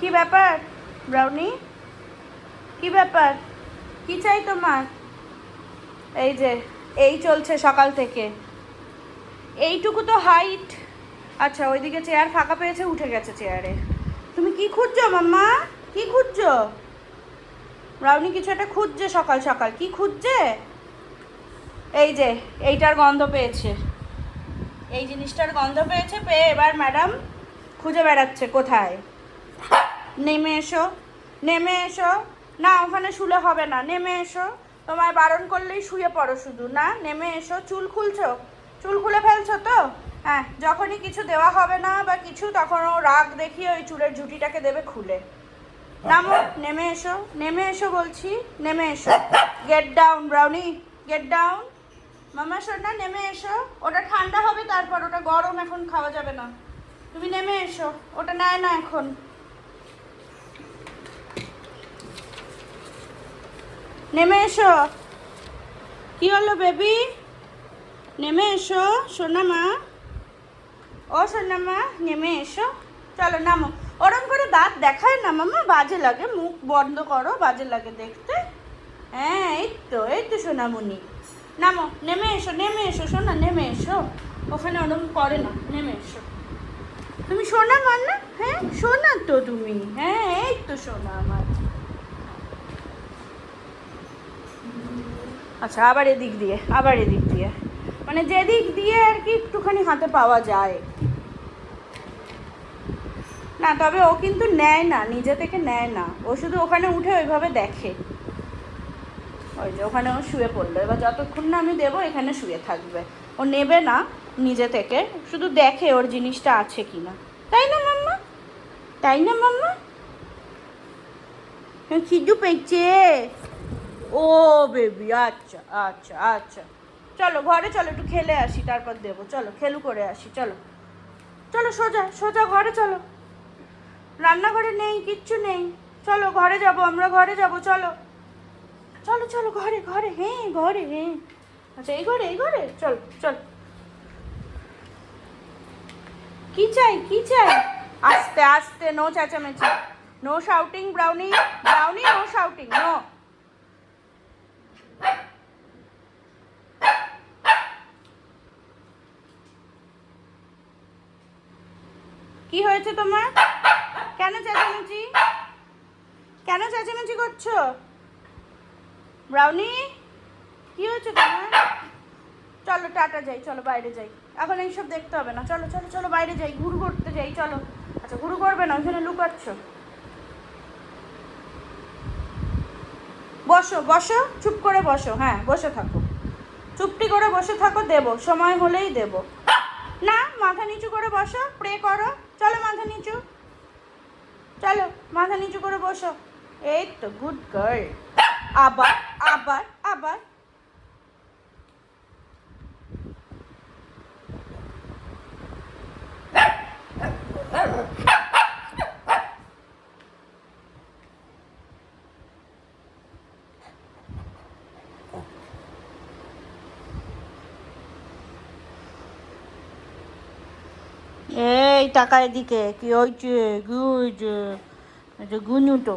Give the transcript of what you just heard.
কি ব্যাপার, ব্রাউনি? কি ব্যাপার? কি চাই তোমার? এই যে, এই চলছে সকাল থেকে। এইটুকু তো হাইট আচ্ছা ওইদিকে চেয়ার ফাঁকা পেয়েছে, উঠে গেছে চেয়ারে তুমি কি খুঁজছো, মাম্মা? কি খুঁজছো? ব্রাউনি, কিছু একটা খুঁজছে সকাল সকাল। কি খুঁজছে? এই যে, এইটার গন্ধ পেয়েছে। এই জিনিসটার গন্ধ পেয়েছে, পেয়ে এবার ম্যাডাম খুঁজে বেড়াচ্ছে কোথায়? নেমে এসো নেমে এসো। না, ওখানে শুলে হবে না। নেমে এসো। তোমায় বারণ করলেই শুয়ে পড়ো শুধু। না, নেমে এসো। চুল খুলছো? চুল খুলে ফেলছো তো? হ্যাঁ যখনই কিছু দেওয়া হবে না বা কিছু তখন ও রাগ দেখিয়ে ওই চুলের ঝুঁটিটাকে দেবে খুলে। নামো, নেমে এসো। নেমে এসো বলছি, নেমে এসো। Get down Brownie get down মামা, সোনা, নেমে এসো। ওটা ঠান্ডা হবে, তারপর ওটা গরম, এখন খাওয়া যাবে না। তুমি নেমে এসো। ওটা নেয় না এখন। নেমে এসো। কি হলো বেবি? নেমে এসো, সোনা মা। ও সোনা মা, নেমে এসো। চলো নামো। ওরম করে দাঁত দেখায় না মামা, বাজে লাগে। মুখ বন্ধ করো, বাজে লাগে দেখতে। হ্যাঁ এই তো এই তো সোনামণি। নামো, নেমে এসো নেমে এসো, সোনা, নেমে এসো। ওখানে ওরম করে না, নেমে এসো। তুমি সোনা মান না? হ্যাঁ সোনা তো তুমি। হ্যাঁ এই তো সোনা আমার। আচ্ছা আবার এদিক দিয়ে, আবার এদিক দিয়ে। মানে যেদিক দিয়ে আর কি একটুখানি হাতে পাওয়া যায়। না, তবে ও কিন্তু নেয় না, নিজে থেকে নেয় না। ও শুধু ওখানে উঠে ওইভাবে দেখে। ওই যে ওখানে ও শুয়ে পড়ল। এবার যতক্ষণ না আমি দেবো, এখানে শুয়ে থাকবে। ও নেবে না নিজে থেকে, শুধু দেখে ওর জিনিসটা আছে কি না তাই না, মাম্মা? তাই না, মাম্মা? খিদু পেয়েছে। ও বেবি আচ্ছা আচ্ছা আচ্ছা। চলো, ঘরে চলো, একটু খেলে আসি, তারপর দেবো। চলো, খেলু করে আসি, চলো। চলো, সোজা সোজা, ঘরে চলো। রান্নাঘরে নেই, কিচ্ছু নেই। চলো, ঘরে যাব, আমরা ঘরে যাব, চলো। চলো চলো, ঘরে ঘরে হ্যাঁ ঘরে হ্যাঁ। আচ্ছা এই ঘরে এই ঘরে, চল চল। কি চাই কি চাই? আস্তে আস্তে, নো চেঁচামেচি। No shouting Brownie Brownie no shouting no কি হয়েছে তোমার? কেন চেঁচামেচি? কেন চেঁচামেচি করছ? ব্রাউনি, কি হয়েছে তোমার? চলো, টাটা যাই, চলো বাইরে যাই। এখন এইসব দেখতে হবে না। চলো চলো চলো বাইরে যাই, ঘুরু করতে যাই, চলো। আচ্ছা ঘুরু করবে না, ওইখানে লুকাচ্ছ। বসো বসো, চুপ করে বসো হ্যাঁ বসে থাকো। চুপটি করে বসে থাকো, দেবো। সময় হলেই দেবো। না, মাথা নিচু করে বসো, প্রে করো। চলো মাথা নিচু। চলো মাথা নিচু করে বসো। এই তো গুড গার্ল আবার আবার আবার। এই টাকা এদিকে কি হয়েছে? কি হয়েছে? গুনুটো।